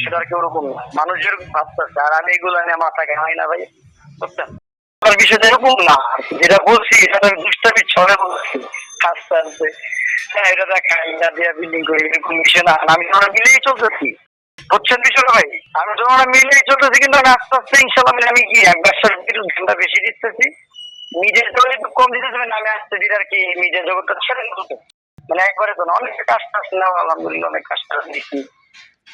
সেটা আর কি ওরকম না। মানুষ যেরকম ভাবতেছে আর আমি এগুলো নিয়ে মাথা ঘামাই না ভাই। বুঝছেন আমার বিষয়টা এরকম না। যেটা বলছি তো দুষ্টামি ছড়ে বলছি। আস্তে আস্তে। হ্যাঁ এটা দেখা এটা দিয়ে বিল্ডিং করি, এরকম বিষয় না। আমি তোমরা মিলেই চলতেছি। বুঝছেন বিষয়টা ভাই? আমি তোমরা মিলেই চলতেছি, কিন্তু আমি আস্তে আস্তে ইনশাল্লাহ মানে আমি কি, এক ব্যবসার একটু ধান্দা বেশি দিতেছি? নিজের জগৎ একটু কম দিতেছি মানে আমি আসতে দিলে আর কি নিজের জগৎটা ছেড়ে দিতে মানে একবারে তো না, অনেক কাজ টাজ নেওয়া, আলহামদুলিল্লাহ, অনেক কাজ টাজ দিচ্ছি।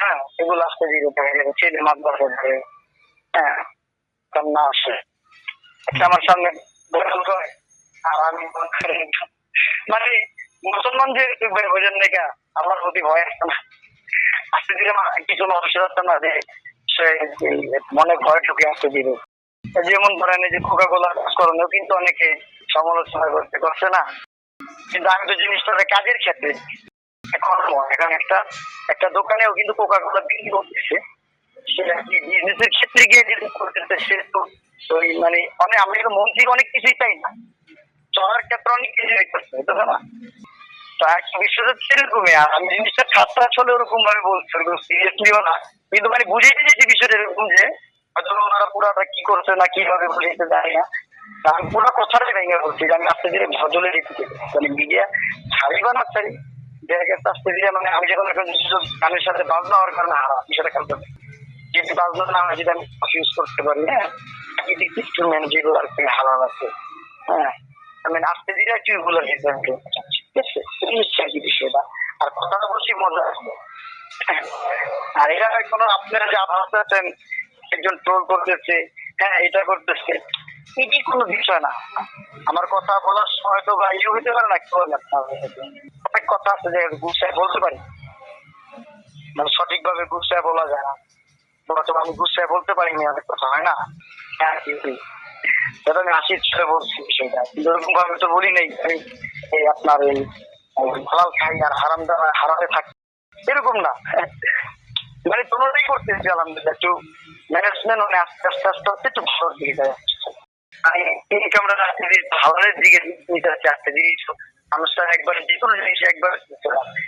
হ্যাঁ এগুলো আসতে দিতে দেখা গেছে ছেলে মাদ্রাসা ধরে হ্যাঁ কান্না আসে। একটা আমার সামনে বদল করে আর আমি মনে মানে মুসলমান যে বোঝেন নাকি, আমার প্রতি ভয় আসছে না? আসতে মা- কিছু মানুষের আসতে না যে, সে মনে ভয় ঢুকে আসতে দিবে। যেমন ধরেন এই যে কোকা কোলা করণেও কিন্তু অনেকে সমালোচনা করতে করছে না। কিন্তু আমি তো জিনিসটা কাজের ক্ষেত্রে এখন এখন একটা একটা দোকানেও কিন্তু কোকা কোলা বিক্রি করতেছে। সেটা ক্ষেত্রে গিয়ে করতেছে, সে তো ওই মানে অনেক, আমি তো মন্ত্রী অনেক কিছুই চাই না। চলার ক্ষেত্রে অনেক বুঝতে না? আমি জিনিসটা ওরকম ভাবে না। কিন্তু মানে বিষয়টা এরকম যে ওনারা পুরাটা কি করছে না কীভাবে বুঝাইতে জানি না। আমি পুরো কথাটাই ভেঙে বলছি আমি আস্তে ধীরে মানে মিডিয়া ছাড়ি বা না ছাড়ি গেছে আস্তে ধীরে মানে আমি যখন নির্দিষ্ট গানের সাথে হওয়ার কারণে হারা খেলতে পারি যদি না হয় যদি আমি ইউজ করতে পারি হ্যাঁ যেগুলো আর কি হারান আছে। হ্যাঁ আমি আস্তে ধীরে একটু দিতে হবে ঠিক আছে? বিষয়টা আর কথাটা বলছি মজা আসবে। আর এটা কোনো আপনারা যা ভাবতেছেন একজন ট্রোল করতেছে হ্যাঁ এটা করতেছে এটি কোনো বিষয় না। আমার কথা বলার সময় তো বা ইয়ে হইতে পারে না কেউ অনেক কথা আছে যে গুছায় বলতে পারি। মানে সঠিকভাবে গুছায় বলা যায় না। আমি গুছায় বলতে পারিনি, অনেক কথা হয় না। হ্যাঁ। আমি বলছি বিষয়টা। ভাবে তো বলি নাই। আমি এই আপনার এই হালাল খাই আর হারাম থাকি। এরকম না। মানে তোমরাই করতেছি আলহামদুলিল্লাহ একটু ম্যানেজমেন্ট মানে আস্তে আস্তে আস্তে আস্তে একটু ভালোর দিকে যায়। আমি ইনকামটা আস্তে ধীরে ভালোর দিকে নিতে একবার যে কোনো জিনিস একবার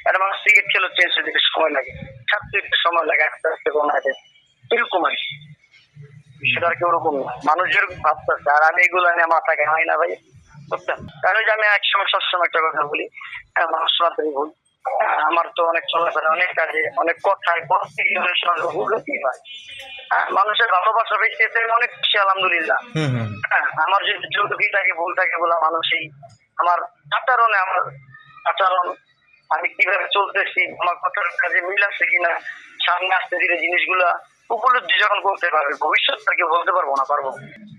একটা মানুষ হয়ে সময় লাগে। সময় লাগে আস্তে এরকম আর কি। সেটা আর কি ওরকম না। ভাবতেছে আর আমি এগুলো নিয়ে মাথা ঘামাই না ভাই। বুঝছেন? কারণ যে আমি এক সময় সবসময় একটা কথা বলি হ্যাঁ, মানুষ মাত্রই ভুল। আমার তো অনেক চলাফেরা অনেক কাজে অনেক কথায় সময় ভুল হতেই হয়। হ্যাঁ, মানুষের ভালোবাসা বেশি অনেক খুশি আলহামদুলিল্লাহ। হুম হুম হ্যাঁ, আমার যদি ত্রুটি থাকে ভুল থাকে বলে মানুষই আমার আচরণে আমার আচরণ আমি কীভাবে চলতেছি আমার কথার কাজে মিল আছে কিনা সামনে আসতে ধীরে জিনিসগুলা উপলব্ধি যখন করতে পারবে ভবিষ্যৎ তাকে বলতে পারব না পারব।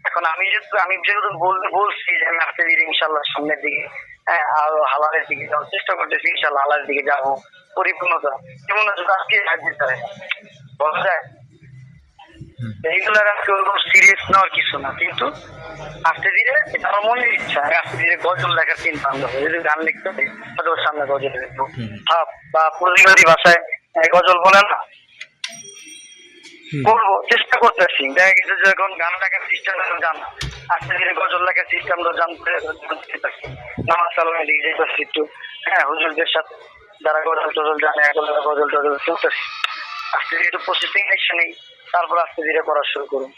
এখন আমি যেহেতু আমি যেহেতু বলতে বলছি যে আমি আসতে ধীরে ইনশাল্লাহ সামনের দিকে আরও হালালের দিকে যাওয়ার চেষ্টা করতেছি ইনশাল্লাহ হালালের দিকে যাব। পরিপূর্ণতা। যেমন আজকে দিতে হয় বলা যায় এইগুলোর আজকে ওরকম সিরিয়াস নেওয়ার কিছু না কিন্তু আস্তে ধীরে এটা আমার মনের ইচ্ছা আস্তে ধীরে গজল লেখার চিন্তা করি। যদি গান লিখতে হয় হয়তো ওর সামনে গজল লিখব। ভাব বা প্রতিবাদী ভাষায় গজল বলে না। করব চেষ্টা করতেছি। দেখা গেছে গান লেখার সিস্টেম জান আস্তে ধীরে গজল লেখার জানতে নামাজ সালামে যেতেছি একটু। হ্যাঁ হুজুরদের সাথে যারা গজল টজল জানে, এখন গজল টজল শুনতেছি। আস্তে ধীরে একটু প্রসেসিং নেই। তারপর আস্তে ধীরে করা শুরু করুন।